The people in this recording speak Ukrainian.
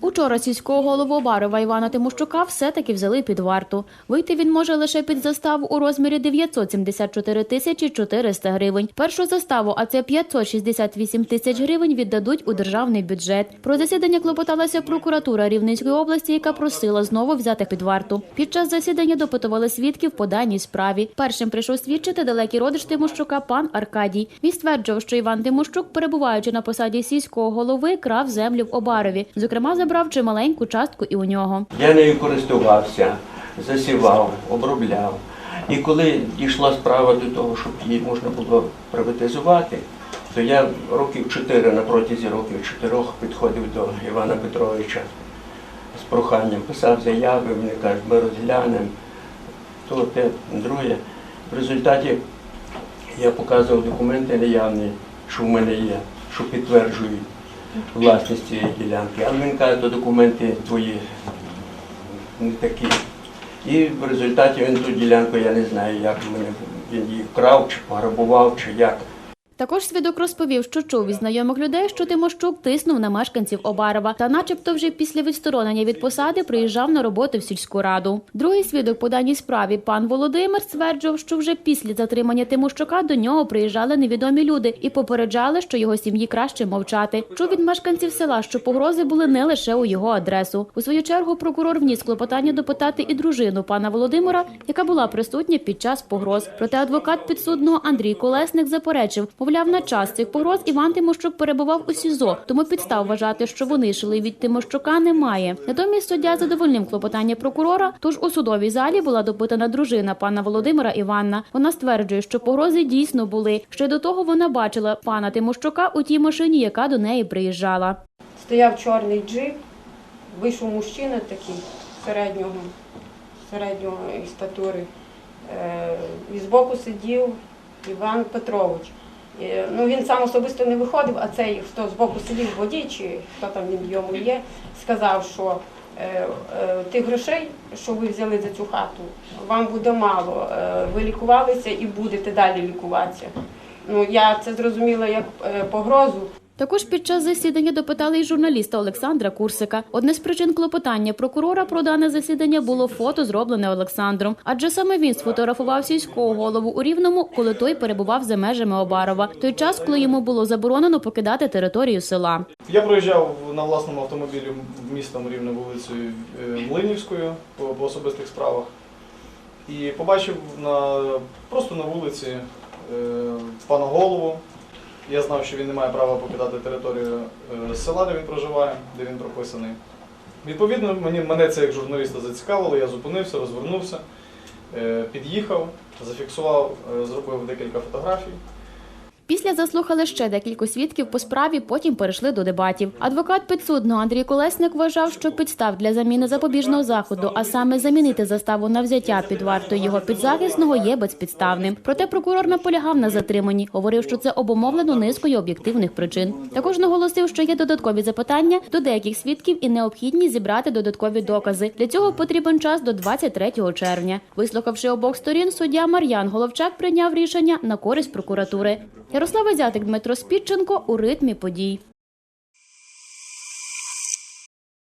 Учора сільського голову Обарова Івана Тимощука все-таки взяли під варту. Вийти він може лише під заставу у розмірі 974 тисячі 400 гривень. Першу заставу, а це 568 тисяч гривень, віддадуть у державний бюджет. Про засідання клопоталася прокуратура Рівненської області, яка просила знову взяти під варту. Під час засідання допитували свідків по даній справі. Першим прийшов свідчити далекий родич Тимощука пан Аркадій. Він стверджував, що Іван Тимощук, перебуваючи на посаді сільського голови, крав землю в Обарові. Зокрема, забрав чималеньку частку і у нього. Я нею користувався, засівав, обробляв. І коли дійшла справа до того, щоб її можна було приватизувати, то я років чотири на протязі років чотирьох підходив до Івана Петровича з проханням, писав заяви, вони кажуть, ми розглянемо, то те, друге. В результаті я показував документи наявні, що в мене є, що підтверджують власність цієї ділянки. Але він каже, то документи твої не такі. І в результаті він ту ділянку, я не знаю, як мене він її вкрав, чи пограбував, чи як. Також свідок розповів, що чув від знайомих людей, що Тимощук тиснув на мешканців Обарова та, начебто, вже після відсторонення від посади приїжджав на роботу в сільську раду. Другий свідок по даній справі, пан Володимир, стверджував, що вже після затримання Тимощука до нього приїжджали невідомі люди і попереджали, що його сім'ї краще мовчати. Чув від мешканців села, що погрози були не лише у його адресу. У свою чергу прокурор вніс клопотання допитати і дружину пана Володимира, яка була присутня під час погроз. Проте адвокат підсудного Андрій Колесник заперечив, мовляв, на час цих погроз Іван Тимощук перебував у СІЗО, тому підстав вважати, що вони йшли від Тимощука, немає. Натомість суддя задовольнив клопотання прокурора. Тож у судовій залі була допитана дружина пана Володимира Іванна. Вона стверджує, що погрози дійсно були. Ще до того вона бачила пана Тимощука у тій машині, яка до неї приїжджала. Стояв чорний джип, вийшов мужчина такий середнього, середньої статури. Е, І збоку сидів Іван Петрович. Е, Ну, він сам особисто не виходив, а цей, хто збоку сидів водій, чи хто там він йому є, сказав, що е, е, тих грошей, що ви взяли за цю хату, вам буде мало. Ви лікувалися і будете далі лікуватися. Ну, я це зрозуміла як погрозу. Також під час засідання допитали й журналіста Олександра Курсика. Одне з причин клопотання прокурора про дане засідання було фото, зроблене Олександром, адже саме він сфотографував сільського голову у Рівному, коли той перебував за межами Обарова. Той час, коли йому було заборонено покидати територію села. Я проїжджав на власному автомобілі містом рівне вулицею е, Млинівською по, особистих справах і побачив на, просто на вулиці е, пана голову. Я знав, що він не має права покидати територію е, села, де він проживає, де він прописаний. Відповідно, мені, мене це як журналіста зацікавило, я зупинився, розвернувся, е, під'їхав, зафіксував, е, зробив декілька фотографій. Після заслухали ще декілька свідків по справі, потім перейшли до дебатів. Адвокат підсудного Андрій Колесник вважав, що підстав для заміни запобіжного заходу, а саме замінити заставу на взяття під вартою його підзахисного, є безпідставним. Проте прокурор наполягав на затриманні, говорив, що це обумовлено низкою об'єктивних причин. Також наголосив, що є додаткові запитання до деяких свідків і необхідність зібрати додаткові докази. Для цього потрібен час до 23 червня. Вислухавши обох сторін, суддя Мар'ян Головчак прийняв рішення на користь прокуратури. Ярослава Зятик, Дмитро Спідченко у ритмі подій.